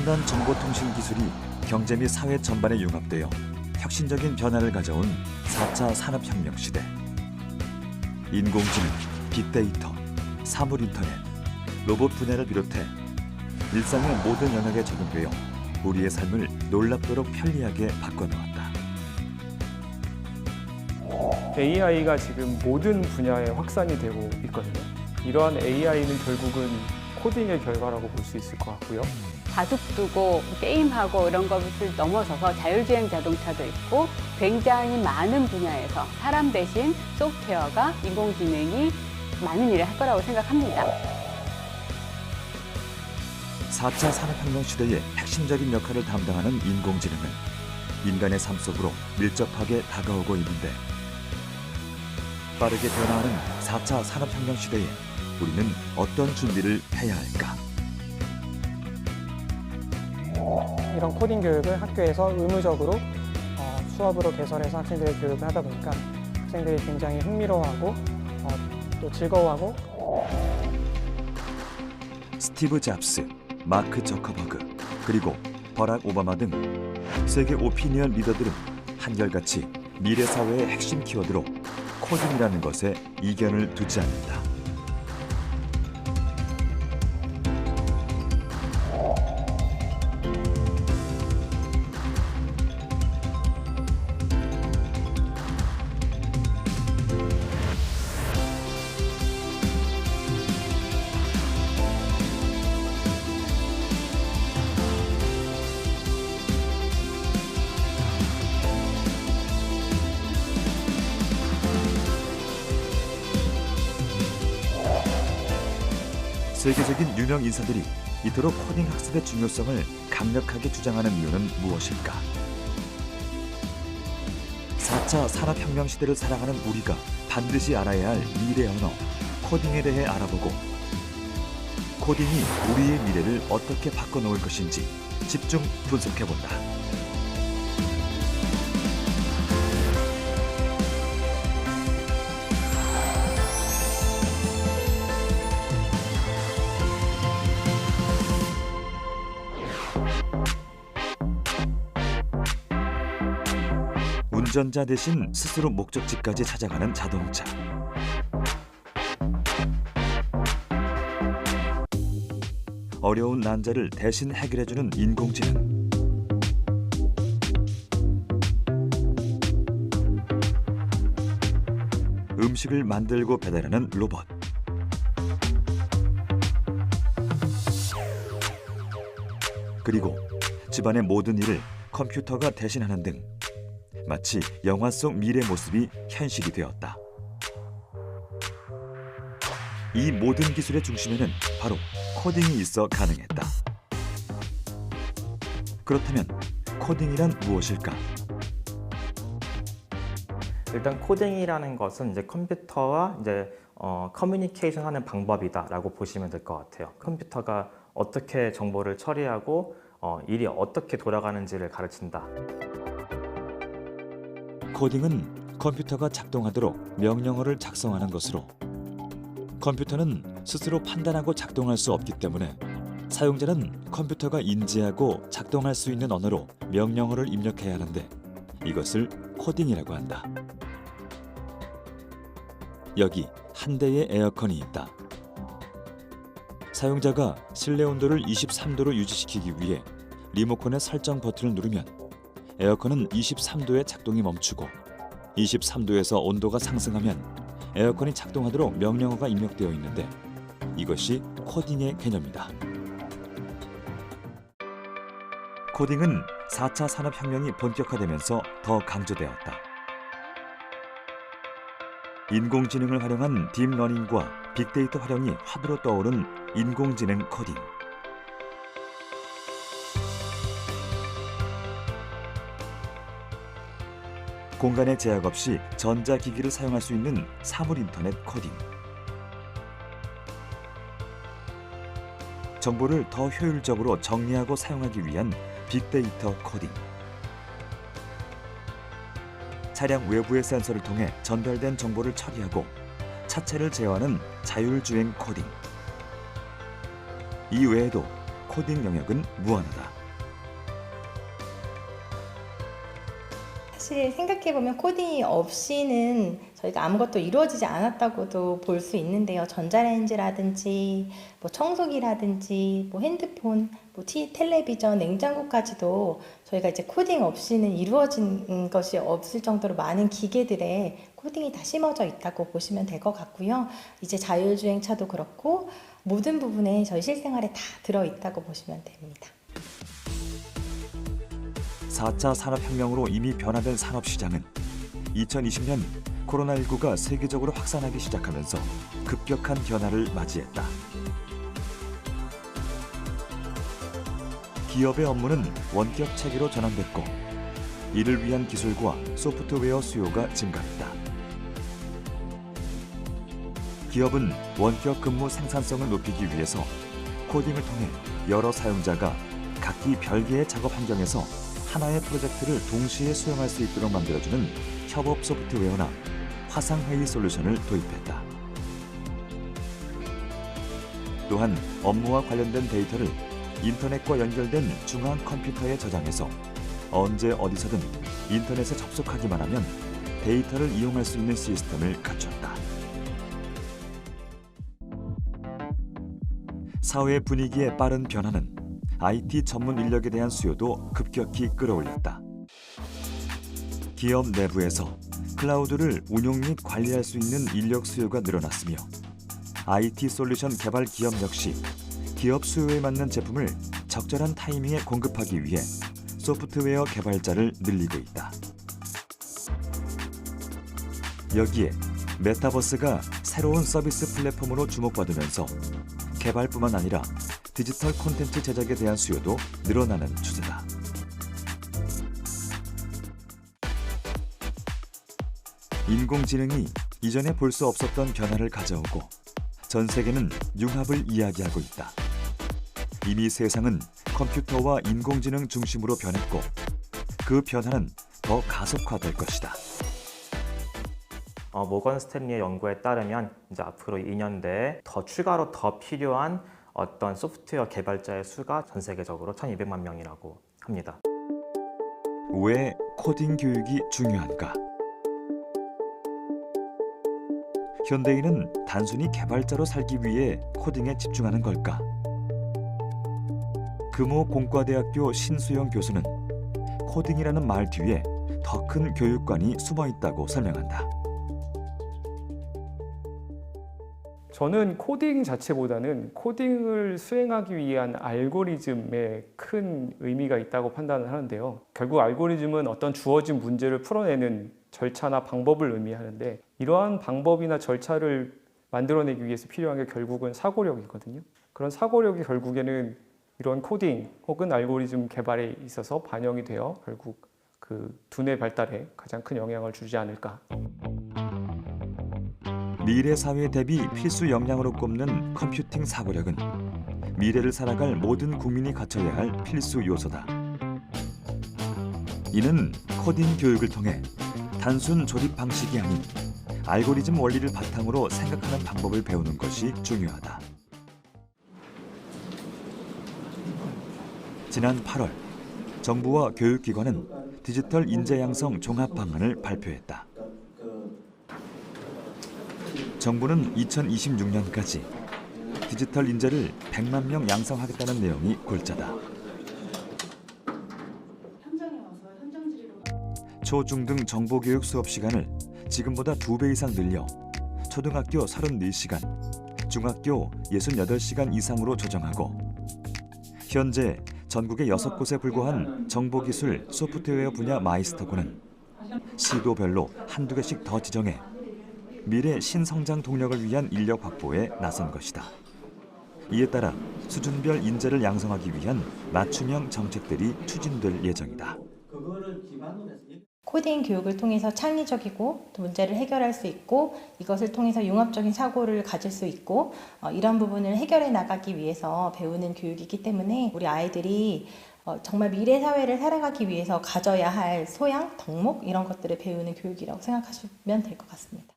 첨단 정보통신 기술이 경제 및 사회 전반에 융합되어 혁신적인 변화를 가져온 4차 산업혁명 시대. 인공지능, 빅데이터, 사물 인터넷, 로봇 분야를 비롯해 일상의 모든 영역에 적용되어 우리의 삶을 놀랍도록 편리하게 바꿔놓았다. AI가 지금 모든 분야에 확산이 되고 있거든요. 이러한 AI는 결국은 코딩의 결과라고 볼 수 있을 것 같고요. 바둑 두고 게임하고 이런 것을 넘어서서 자율주행 자동차도 있고 굉장히 많은 분야에서 사람 대신 소프트웨어가 인공지능이 많은 일을 할 거라고 생각합니다. 4차 산업혁명 시대의 핵심적인 역할을 담당하는 인공지능은 인간의 삶 속으로 밀접하게 다가오고 있는데 빠르게 변화하는 4차 산업혁명 시대에 우리는 어떤 준비를 해야 할까? 이런 코딩 교육을 학교에서 의무적으로 어, 수업으로 개설해서 학생들의 교육을 하다 보니까 학생들이 굉장히 흥미로워하고 어, 또 즐거워하고 스티브 잡스, 마크 저커버그, 그리고 버락 오바마 등 세계 오피니언 리더들은 한결같이 미래 사회의 핵심 키워드로 코딩이라는 것에 이견을 두지 않는다. 세계적인 유명 인사들이 이토록 코딩 학습의 중요성을 강력하게 주장하는 이유는 무엇일까? 4차 산업혁명 시대를 살아가는 우리가 반드시 알아야 할 미래 언어, 코딩에 대해 알아보고 코딩이 우리의 미래를 어떻게 바꿔놓을 것인지 집중 분석해본다. 운전자 대신 스스로 목적지까지 찾아가는 자동차. 어려운 난제를 대신 해결해주는 인공지능. 음식을 만들고 배달하는 로봇. 그리고 집안의 모든 일을 컴퓨터가 대신하는 등 마치 영화 속 미래 모습이 현실이 되었다. 이 모든 기술의 중심에는 바로 코딩이 있어 가능했다. 그렇다면 코딩이란 무엇일까? 일단 코딩이라는 것은 이제 컴퓨터와 이제 어, 커뮤니케이션 하는 방법이다라고 보시면 될 것 같아요. 컴퓨터가 어떻게 정보를 처리하고 어, 일이 어떻게 돌아가는지를 가르친다. 코딩은 컴퓨터가 작동하도록 명령어를 작성하는 것으로 컴퓨터는 스스로 판단하고 작동할 수 없기 때문에 사용자는 컴퓨터가 인지하고 작동할 수 있는 언어로 명령어를 입력해야 하는데 이것을 코딩이라고 한다. 여기 한 대의 에어컨이 있다. 사용자가 실내 온도를 23도로 유지시키기 위해 리모컨의 설정 버튼을 누르면 에어컨은 23도에 작동이 멈추고 23도에서 온도가 상승하면 에어컨이 작동하도록 명령어가 입력되어 있는데 이것이 코딩의 개념이다. 코딩은 4차 산업혁명이 본격화되면서 더 강조되었다. 인공지능을 활용한 딥러닝과 빅데이터 활용이 화두로 떠오른 인공지능 코딩. 공간의 제약 없이 전자기기를 사용할 수 있는 사물 인터넷 코딩. 정보를 더 효율적으로 정리하고 사용하기 위한 빅데이터 코딩. 차량 외부의 센서를 통해 전달된 정보를 처리하고 차체를 제어하는 자율주행 코딩. 이 외에도 코딩 영역은 무한하다. 사실 생각해보면 코딩이 없이는 저희가 아무것도 이루어지지 않았다고도 볼 수 있는데요. 전자레인지라든지 뭐 청소기라든지 뭐 핸드폰, 뭐 티, 텔레비전, 냉장고까지도 저희가 이제 코딩 없이는 이루어진 것이 없을 정도로 많은 기계들에 코딩이 다 심어져 있다고 보시면 될 것 같고요. 이제 자율주행차도 그렇고 모든 부분에 저희 실생활에 다 들어있다고 보시면 됩니다. 4차 산업혁명으로 이미 변화된 산업시장은 2020년 코로나19가 세계적으로 확산하기 시작하면서 급격한 변화를 맞이했다. 기업의 업무는 원격 체계로 전환됐고 이를 위한 기술과 소프트웨어 수요가 증가했다. 기업은 원격 근무 생산성을 높이기 위해서 코딩을 통해 여러 사용자가 각기 별개의 작업 환경에서 하나의 프로젝트를 동시에 수행할 수 있도록 만들어주는 협업 소프트웨어나 화상회의 솔루션을 도입했다. 또한 업무와 관련된 데이터를 인터넷과 연결된 중앙 컴퓨터에 저장해서 언제 어디서든 인터넷에 접속하기만 하면 데이터를 이용할 수 있는 시스템을 갖췄다. 사회 분위기의 빠른 변화는 IT 전문 인력에 대한 수요도 급격히 끌어올렸다. 기업 내부에서 클라우드를 운용 및 관리할 수 있는 인력 수요가 늘어났으며 IT 솔루션 개발 기업 역시 기업 수요에 맞는 제품을 적절한 타이밍에 공급하기 위해 소프트웨어 개발자를 늘리고 있다. 여기에 메타버스가 새로운 서비스 플랫폼으로 주목받으면서 개발뿐만 아니라 디지털 콘텐츠 제작에 대한 수요도 늘어나는 추세다. 인공지능이 이전에 볼 수 없었던 변화를 가져오고 전 세계는 융합을 이야기하고 있다. 이미 세상은 컴퓨터와 인공지능 중심으로 변했고 그 변화는 더 가속화될 것이다. 어, 모건 스탠리의 연구에 따르면 이제 앞으로 2년 내에 더 추가로 더 필요한 어떤 소프트웨어 개발자의 수가 전 세계적으로 1,200만 명이라고 합니다. 왜 코딩 교육이 중요한가? 현대인은 단순히 개발자로 살기 위해 코딩에 집중하는 걸까? 금호 공과대학교 신수영 교수는 코딩이라는 말 뒤에 더 큰 교육관이 숨어 있다고 설명한다. 저는 코딩 자체보다는 코딩을 수행하기 위한 알고리즘에 큰 의미가 있다고 판단을 하는데요. 결국 알고리즘은 어떤 주어진 문제를 풀어내는 절차나 방법을 의미하는데 이러한 방법이나 절차를 만들어내기 위해서 필요한 게 결국은 사고력이거든요. 그런 사고력이 결국에는 이런 코딩 혹은 알고리즘 개발에 있어서 반영이 되어 결국 그 두뇌 발달에 가장 큰 영향을 주지 않을까 미래 사회 대비 필수 역량으로 꼽는 컴퓨팅 사고력은 미래를 살아갈 모든 국민이 갖춰야 할 필수 요소다. 이는 코딩 교육을 통해 단순 조립 방식이 아닌 알고리즘 원리를 바탕으로 생각하는 방법을 배우는 것이 중요하다. 지난 8월 정부와 교육기관은 디지털 인재 양성 종합 방안을 발표했다. 정부는 2026년까지 디지털 인재를 100만 명 양성하겠다는 내용이 골자다. 초중등 정보교육 수업 시간을 지금보다 2배 이상 늘려 초등학교 34시간, 중학교 68시간 이상으로 조정하고 현재 전국에 6곳에 불과한 정보기술 소프트웨어 분야 마이스터고는 시도별로 한두 개씩 더 지정해 미래 신성장 동력을 위한 인력 확보에 나선 것이다. 이에 따라 수준별 인재를 양성하기 위한 맞춤형 정책들이 추진될 예정이다. 코딩 교육을 통해서 창의적이고 또 문제를 해결할 수 있고 이것을 통해서 융합적인 사고를 가질 수 있고 어, 이런 부분을 해결해 나가기 위해서 배우는 교육이기 때문에 우리 아이들이 어, 정말 미래 사회를 살아가기 위해서 가져야 할 소양, 덕목 이런 것들을 배우는 교육이라고 생각하시면 될 것 같습니다.